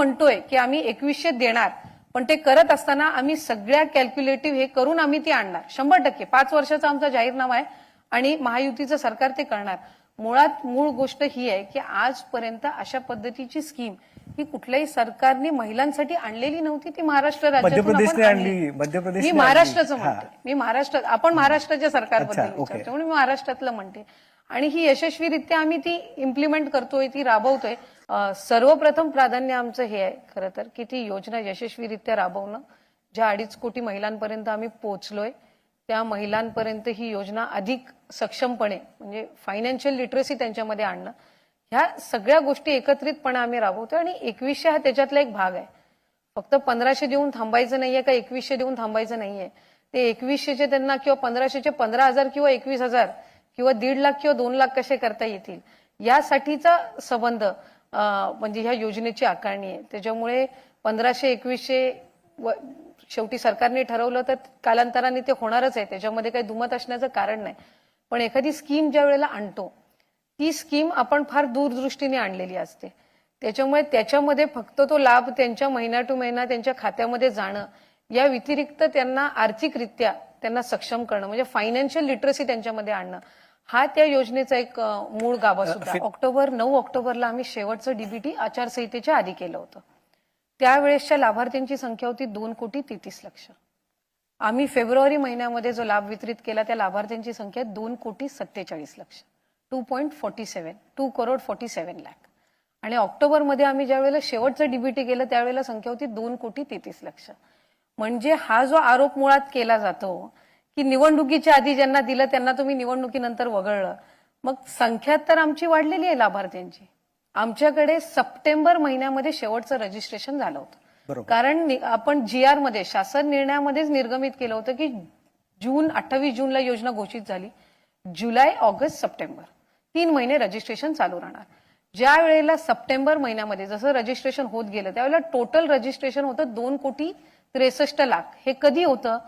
म्हणतोय की आम्ही एकवीसशे देणार पण ते करत असताना आम्ही सगळ्या कॅल्क्युलेटिव्ह हे करून आम्ही ती आणणार. शंभर टक्के. पाच वर्षाचा आमचा जाहीरनामा आहे आणि महायुतीचं सरकार ते करणार. मुळात मूळ गोष्ट ही आहे की आजपर्यंत अशा पद्धतीची स्कीम ही कुठल्याही सरकारने महिलांसाठी आणलेली नव्हती ती महाराष्ट्र राज्यातून मध्यप्रदेशने मी महाराष्ट्राचं. म्हणते. मी महाराष्ट्रात आपण महाराष्ट्राच्या सरकारबद्दल. विचारतो. म्हणून मी महाराष्ट्रातलं म्हणते. आणि ही यशस्वीरित्या आम्ही ती इम्प्लिमेंट करतोय ती राबवतोय. सर्वप्रथम प्राधान्य आमचं हे आहे खरं तर की ती योजना यशस्वीरित्या राबवणं ज्या अडीच कोटी महिलांपर्यंत आम्ही पोहोचलोय त्या महिलांपर्यंत ही योजना अधिक सक्षमपणे म्हणजे फायनान्शियल लिटरसी त्यांच्यामध्ये आणणं ह्या सगळ्या गोष्टी एकत्रितपणे आम्ही राबवतोय आणि एकवीसशे हा त्याच्यातला एक भाग आहे. फक्त पंधराशे देऊन थांबायचं नाहीये का एकवीसशे देऊन थांबायचं नाहीये? ते एकवीसशेचे त्यांना किंवा पंधराशेचे पंधरा हजार किंवा एकवीस हजार किंवा दीड लाख किंवा दोन लाख कसे करता येतील? यासाठीचा संबंध म्हणजे ह्या योजनेची आकारणी आहे. त्याच्यामुळे पंधराशे एकवीसशे शेवटी सरकारने ठरवलं तर कालांतराने ते होणारच आहे. त्याच्यामध्ये काही दुमत असण्याचं कारण नाही. पण एखादी स्कीम ज्या वेळेला आणतो ती स्कीम आपण फार दूरदृष्टीने आणलेली असते. त्याच्यामुळे त्याच्यामध्ये फक्त तो लाभ त्यांच्या महिना टू महिना त्यांच्या खात्यामध्ये जाणं या व्यतिरिक्त त्यांना आर्थिकरित्या त्यांना सक्षम करणं म्हणजे फायनान्शियल लिटरसी त्यांच्यामध्ये आणणं हा त्या योजनेचा एक मूळ गाभा सुद्धा. ऑक्टोबर नऊ ऑक्टोबरला आम्ही शेवटचं डीबीटी आचारसंहितेच्या आधी केलं होतं. त्यावेळेसच्या लाभार्थ्यांची संख्या होती दोन कोटी तेहतीस लक्ष. आम्ही फेब्रुवारी महिन्यामध्ये जो लाभ वितरित केला त्या लाभार्थ्यांची संख्या दोन कोटी सत्तेचाळीस लक्ष. Two point forty seven two crore forty seven lakh आणि ऑक्टोबरमध्ये आम्ही ज्या वेळेला शेवटचं डीबीटी केलं त्यावेळेला संख्या होती दोन कोटी तेहतीस लक्ष. म्हणजे हा जो आरोप मुळात केला जातो की निवडणुकीच्या आधी ज्यांना दिलं त्यांना तुम्ही निवडणुकीनंतर वगळलं. मग संख्या तर आमची वाढलेली आहे लाभार्थ्यांची. आमच्याकडे सप्टेंबर महिन्यामध्ये शेवटचं रजिस्ट्रेशन झालं होतं. कारण आपण जी आरमध्ये शासन निर्णयामध्येच निर्गमित केलं होतं की जून अठ्ठावीस जूनला योजना घोषित झाली. जुलै ऑगस्ट सप्टेंबर. तीन महिने रजिस्ट्रेशन चालू राहणार. ज्या वेळेला सप्टेंबर महिन्यामध्ये जसं रजिस्ट्रेशन होत गेलं त्यावेळेला टोटल रजिस्ट्रेशन होतं दोन कोटी त्रेसष्ट लाख. हे कधी होतं?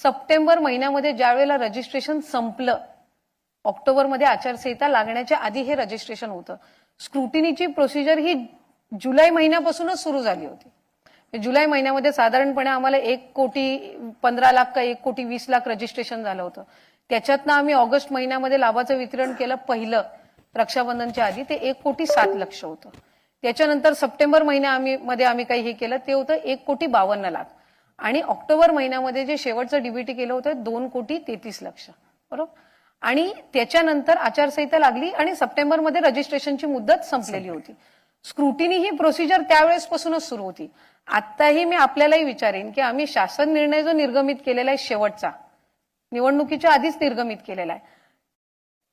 सप्टेंबर महिन्यामध्ये ज्या वेळेला रजिस्ट्रेशन संपलं ऑक्टोबरमध्ये आचारसंहिता लागण्याच्या आधी हे रजिस्ट्रेशन होतं. स्क्रुटिनीची प्रोसिजर ही जुलै महिन्यापासूनच सुरू झाली होती. जुलै महिन्यामध्ये साधारणपणे आम्हाला एक कोटी पंधरा लाख का एक कोटी वीस लाख रजिस्ट्रेशन झालं होतं. त्याच्यातनं आम्ही ऑगस्ट महिन्यामध्ये लाभाचं वितरण केलं पहिलं रक्षाबंधनच्या आधी ते एक कोटी सात लक्ष होतं. त्याच्यानंतर सप्टेंबर महिन्या आम्ही मध्ये आम्ही काही हे केलं ते होतं एक कोटी बावन्न लाख. आणि ऑक्टोबर महिन्यामध्ये जे शेवटचं डीबीटी केलं होतं दोन कोटी तेहतीस लक्ष. बरोबर? आणि त्याच्यानंतर आचारसंहिता लागली आणि सप्टेंबरमध्ये रजिस्ट्रेशनची मुदत संपलेली होती. स्क्रुटिनी ही प्रोसिजर त्यावेळेसपासूनच सुरू होती. आत्ताही मी आपल्यालाही विचारेन की आम्ही शासन निर्णय जो निर्गमित केलेला आहे शेवटचा निवडणुकीच्या आधीच निर्गमित केलेला आहे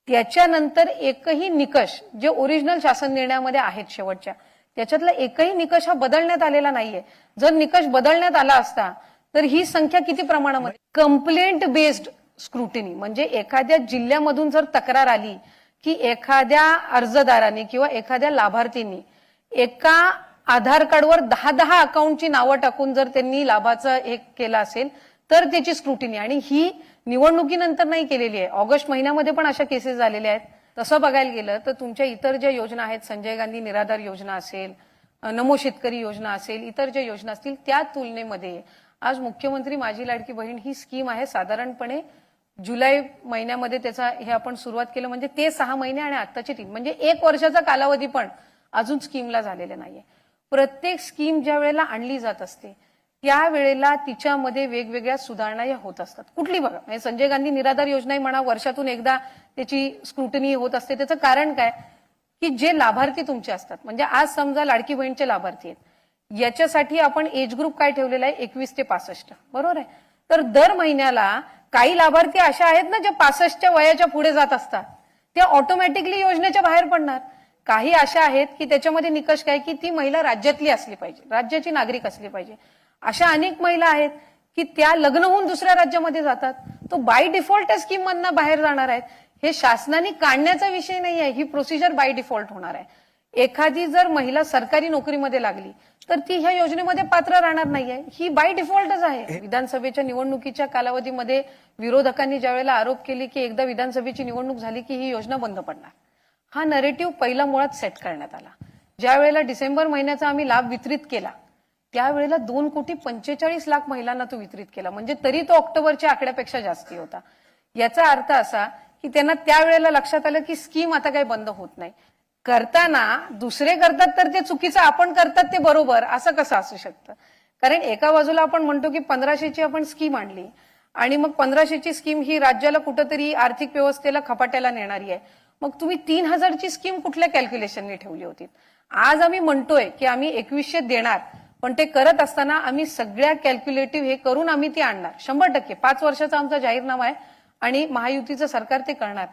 त्याच्यानंतर एकही निकष जे ओरिजिनल शासन निर्णयामध्ये आहेत शेवटच्या त्याच्यातला एकही निकष हा बदलण्यात आलेला नाहीये. जर निकष बदलण्यात आला असता तर ही संख्या किती प्रमाणामध्ये? कंप्लेंट बेस्ड स्क्रुटिनी म्हणजे एखाद्या जिल्ह्यामधून जर तक्रार आली की एखाद्या अर्जदाराने किंवा एखाद्या लाभार्थींनी एका आधार कार्डवर दहा दहा अकाउंटची नावं टाकून जर त्यांनी लाभाचं एक केलं असेल तर त्याची स्क्रुटिनी आणि ही निवडणुकीनंतर नाही केलेली आहे. ऑगस्ट महिन्यामध्ये पण अशा केसेस झालेल्या आहेत. तसं बघायला गेलं तर तुमच्या इतर ज्या योजना आहेत संजय गांधी निराधार योजना असेल नमो शेतकरी योजना असेल इतर ज्या योजना असतील त्या तुलनेमध्ये आज मुख्यमंत्री माझी लाडकी बहीण ही स्कीम आहे. साधारणपणे जुलै महिन्यामध्ये त्याचा हे आपण सुरुवात केलं म्हणजे ते सहा महिने आणि आत्ताचे तीन म्हणजे एक वर्षाचा कालावधी पण अजून स्कीमला झालेला नाहीये. प्रत्येक स्कीम ज्या वेळेला आणली जात असते त्या वेळेला तिच्यामध्ये वेगवेगळ्या सुधारणा या होत असतात. कुठली बघा. म्हणजे संजय गांधी निराधार योजनाही म्हणा वर्षातून एकदा त्याची स्क्रुटनी होत असते. त्याचं कारण काय? की जे लाभार्थी तुमचे असतात. म्हणजे आज समजा लाडकी बहीणचे लाभार्थी आहेत. याच्यासाठी आपण एज ग्रुप काय ठेवलेला आहे? एकवीस ते पासष्ट. बरोबर आहे? तर दर महिन्याला काही लाभार्थी अशा आहेत ना ज्या पासष्टच्या वयाच्या पुढे जात असतात. त्या ऑटोमॅटिकली योजनेच्या बाहेर पडणार. काही अशा आहेत की त्याच्यामध्ये निकष काय? की ती महिला राज्यातली असली पाहिजे. राज्याची नागरिक असली पाहिजे. अशा अनेक महिला आहेत की त्या लग्न होऊन दुसऱ्या राज्यामध्ये जातात. तो बाय डिफॉल्ट स्कीम मधनं बाहेर जाणार आहेत हे शासनाने काढण्याचा विषय नाही आहे ही प्रोसिजर बाय डिफॉल्ट होणार आहे. एखादी जर महिला सरकारी नोकरीमध्ये लागली तर ती ह्या योजनेमध्ये पात्र राहणार नाहीये. ही बाय डिफॉल्टच आहे. विधानसभेच्या निवडणुकीच्या कालावधीमध्ये विरोधकांनी ज्या वेळेला आरोप केले की एकदा विधानसभेची निवडणूक झाली की ही योजना बंद पडणार. हा नरेटिव्ह पहिला मुळात सेट करण्यात आला. ज्या वेळेला डिसेंबर महिन्याचा आम्ही लाभ वितरित केला त्यावेळेला दोन कोटी पंचेचाळीस लाख महिलांना तो वितरित केला. म्हणजे तरी तो ऑक्टोबरच्या आकड्यापेक्षा जास्ती होता. याचा अर्थ असा की त्यांना त्यावेळेला लक्षात आलं की स्कीम आता काही बंद होत नाही. करताना दुसरे करतात तर ते चुकीचं आपण करतात ते बरोबर असं कसं असू शकतं? कारण एका बाजूला आपण म्हणतो की पंधराशेची आपण स्कीम आणली आणि मग पंधराशेची स्कीम ही राज्याला कुठंतरी आर्थिक व्यवस्थेला खपाट्याला नेणारी आहे. मग तुम्ही तीन हजारची स्कीम कुठल्या कॅल्क्युलेशनने ठेवली होती? आज आम्ही म्हणतोय की आम्ही एकवीसशे देणार. पण ते करत असताना आम्ही सगळ्या कॅल्क्युलेटिव्ह हे करून आम्ही ती आणणार. शंभर टक्के. पाच वर्षाचा आमचा जाहीरनामा आहे आणि महायुतीचं सरकार ते करणार.